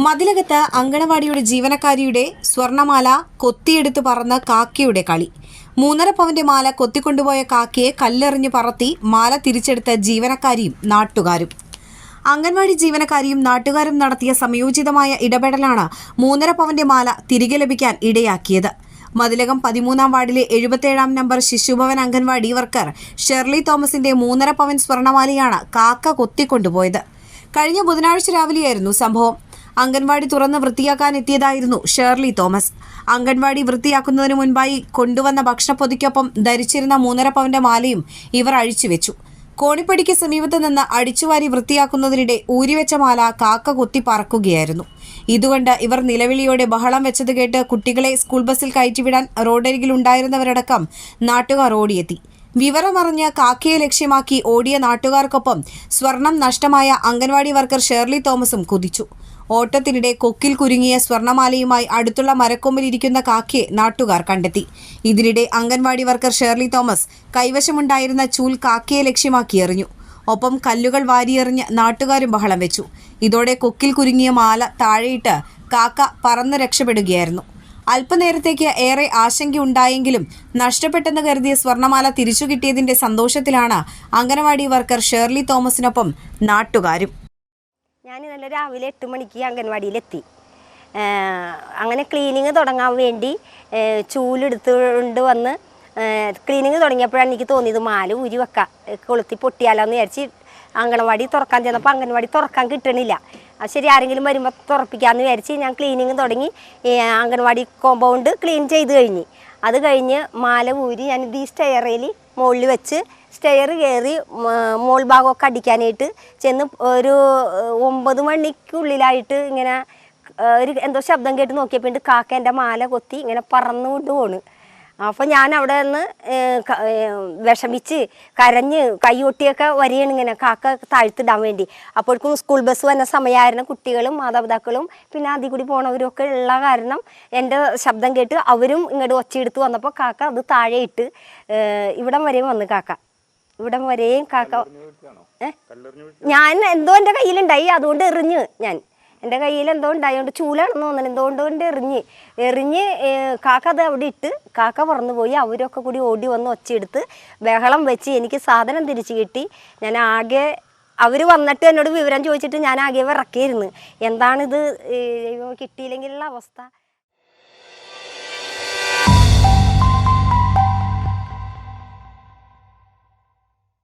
മതിലകത്ത് അങ്കണവാടിയുടെ ജീവനക്കാരിയുടെ സ്വർണമാല കൊത്തിയെടുത്ത് പറന്ന് കാക്കയുടെ കളി. മൂന്നര പവന്റെ മാല കൊത്തിക്കൊണ്ടുപോയ കാക്കയെ കല്ലെറിഞ്ഞു പറത്തി മാല തിരിച്ചെടുത്ത ജീവനക്കാരിയും നാട്ടുകാരും. അംഗൻവാടി ജീവനക്കാരിയും നാട്ടുകാരും നടത്തിയ സംയോജിതമായ ഇടപെടലാണ് മൂന്നര പവന്റെ മാല തിരികെ ലഭിക്കാൻ ഇടയാക്കിയത്. മതിലകം പതിമൂന്നാം വാർഡിലെ എഴുപത്തേഴാം number Shishubhavan anganwadi worker Shirley തോമസിന്റെ മൂന്നര പവൻ സ്വർണമാലയാണ് കാക്ക കൊത്തിക്കൊണ്ടുപോയത്. കഴിഞ്ഞ ബുധനാഴ്ച രാവിലെയായിരുന്നു സംഭവം. അംഗൻവാടി തുറന്ന് വൃത്തിയാക്കാൻ എത്തിയതായിരുന്നു ഷേർലി തോമസ്. അംഗൻവാടി വൃത്തിയാക്കുന്നതിന് മുൻപായി കൊണ്ടുവന്ന ഭക്ഷണപ്പൊതിക്കൊപ്പം ധരിച്ചിരുന്ന മൂന്നര പവന്റെ മാലയും ഇവർ അഴിച്ചുവെച്ചു. കോണിപ്പടിക്ക് സമീപത്ത് നിന്ന് അടിച്ചുവാരി വൃത്തിയാക്കുന്നതിനിടെ ഊരിവെച്ച മാല കാക്ക കുത്തി പറക്കുകയായിരുന്നു. ഇതുകൊണ്ട് ഇവർ നിലവിളിയോടെ ബഹളം വെച്ചത് കേട്ട് കുട്ടികളെ സ്കൂൾ ബസ്സിൽ കയറ്റിവിടാൻ റോഡരികിലുണ്ടായിരുന്നവരടക്കം നാട്ടുകാർ ഓടിയെത്തി. വിവരമറിഞ്ഞ് കാക്കയെ ലക്ഷ്യമാക്കി ഓടിയ നാട്ടുകാർക്കൊപ്പം സ്വർണം നഷ്ടമായ അംഗൻവാടി വർക്കർ ഷേർലി തോമസും കുതിച്ചു. ഓട്ടത്തിനിടെ കൊക്കിൽ കുരുങ്ങിയ സ്വർണമാലയുമായി അടുത്തുള്ള മരക്കൊമ്പിലിരിക്കുന്ന കാക്കയെ നാട്ടുകാർ കണ്ടെത്തി. ഇതിനിടെ അംഗൻവാടി വർക്കർ ഷേർലി തോമസ് കൈവശമുണ്ടായിരുന്ന ചൂൽ കാക്കയെ ലക്ഷ്യമാക്കി എറിഞ്ഞു. ഒപ്പം കല്ലുകൾ വാരിയെറിഞ്ഞ് നാട്ടുകാരും ബഹളം വെച്ചു. ഇതോടെ കൊക്കിൽ കുരുങ്ങിയ മാല താഴെയിട്ട് കാക്ക പറന്ന് രക്ഷപ്പെടുകയായിരുന്നു. അല്പനേരത്തേക്ക് ഏറെ ആശങ്കയുണ്ടായെങ്കിലും നഷ്ടപ്പെട്ടെന്ന് കരുതിയ സ്വർണമാല തിരിച്ചു കിട്ടിയതിന്റെ സന്തോഷത്തിലാണ് അംഗനവാടി വർക്കർ ഷേർലി തോമസിനൊപ്പം നാട്ടുകാരും. ഞാൻ ഇന്നലെ രാവിലെ എട്ട് മണിക്ക് അംഗൻവാടിയിലെത്തി. അങ്ങനെ ക്ലീനിങ് തുടങ്ങാൻ വേണ്ടി ചൂലെടുത്തുകൊണ്ട് വന്ന് ക്ലീനിങ് തുടങ്ങിയപ്പോഴാണ് എനിക്ക് തോന്നിയത് മാല ഊരി വെക്കാം കൊളുത്തി പൊട്ടിയാലോ എന്ന് വിചാരിച്ച് അംഗൻവാടി തുറക്കാൻ ചെന്നപ്പോൾ അംഗൻവാടി തുറക്കാൻ കിട്ടണില്ല. അത് ശരി ആരെങ്കിലും വരുമ്പോൾ തുറപ്പിക്കാമെന്ന് വിചാരിച്ച് ഞാൻ ക്ലീനിങ് തുടങ്ങി. അംഗൻവാടി കോമ്പൗണ്ട് ക്ലീൻ ചെയ്ത് കഴിഞ്ഞ്. അത് കഴിഞ്ഞ് മാല ഊരി ഞാനിത് ഈ സ്റ്റെയറിൽ മുകളിൽ വെച്ച് സ്റ്റെയർ കയറി മോൾ ഭാഗമൊക്കെ അടിക്കാനായിട്ട് ചെന്ന് ഒരു ഒമ്പത് മണിക്കുള്ളിലായിട്ട് ഇങ്ങനെ ഒരു എന്തോ ശബ്ദം കേട്ട് നോക്കിയപ്പോൾ കാക്ക എന്റെ മാല കൊത്തി ഇങ്ങനെ പറന്നുകൊണ്ട് പോണ്. അപ്പോൾ ഞാൻ അവിടെ നിന്ന് വിഷമിച്ച് കരഞ്ഞ് കൈയൊട്ടിയൊക്കെ വരികയാണ് ഇങ്ങനെ കാക്ക താഴ്ത്തിടാൻ വേണ്ടി. അപ്പോഴേക്കും സ്കൂൾ ബസ് വന്ന സമയമായിരുന്നു കുട്ടികളും മാതാപിതാക്കളും പിന്നെ അതിൽ കൂടി പോണവരും ഒക്കെ ഉള്ള കാരണം എന്റെ ശബ്ദം കേട്ട് അവരും ഇങ്ങോട്ട് ഒച്ചയെടുത്ത് വന്നപ്പോൾ കാക്ക അത് താഴെ ഇട്ട് ഇവിടം വരെയും വന്ന് കാക്ക. ഇവിടം വരെയും കാക്ക? ഞാൻ എന്തോ എന്റെ കയ്യിലുണ്ടായി അതുകൊണ്ട് എറിഞ്ഞ് ഞാൻ. എന്റെ കയ്യിൽ എന്തോ ഉണ്ടായതുകൊണ്ട് ചൂലാണെന്ന് തോന്നുന്നു. എന്തുകൊണ്ടുകൊണ്ട് എറിഞ്ഞ്. എറിഞ്ഞ് കാക്ക അത് അവിടെ ഇട്ട് കാക്ക പറന്നു പോയി അവരൊക്കെ കൂടി ഓടി വന്ന് ഒച്ചയെടുത്ത് ബഹളം വെച്ച് എനിക്ക് സാധനം തിരിച്ചു കിട്ടി. ഞാൻ ആകെ അവർ വന്നിട്ട് എന്നോട് വിവരം ചോദിച്ചിട്ട് ഞാൻ ആകെ വിറക്കിയിരുന്നു എന്താണിത്? കിട്ടിയില്ലെങ്കിലുള്ള അവസ്ഥ.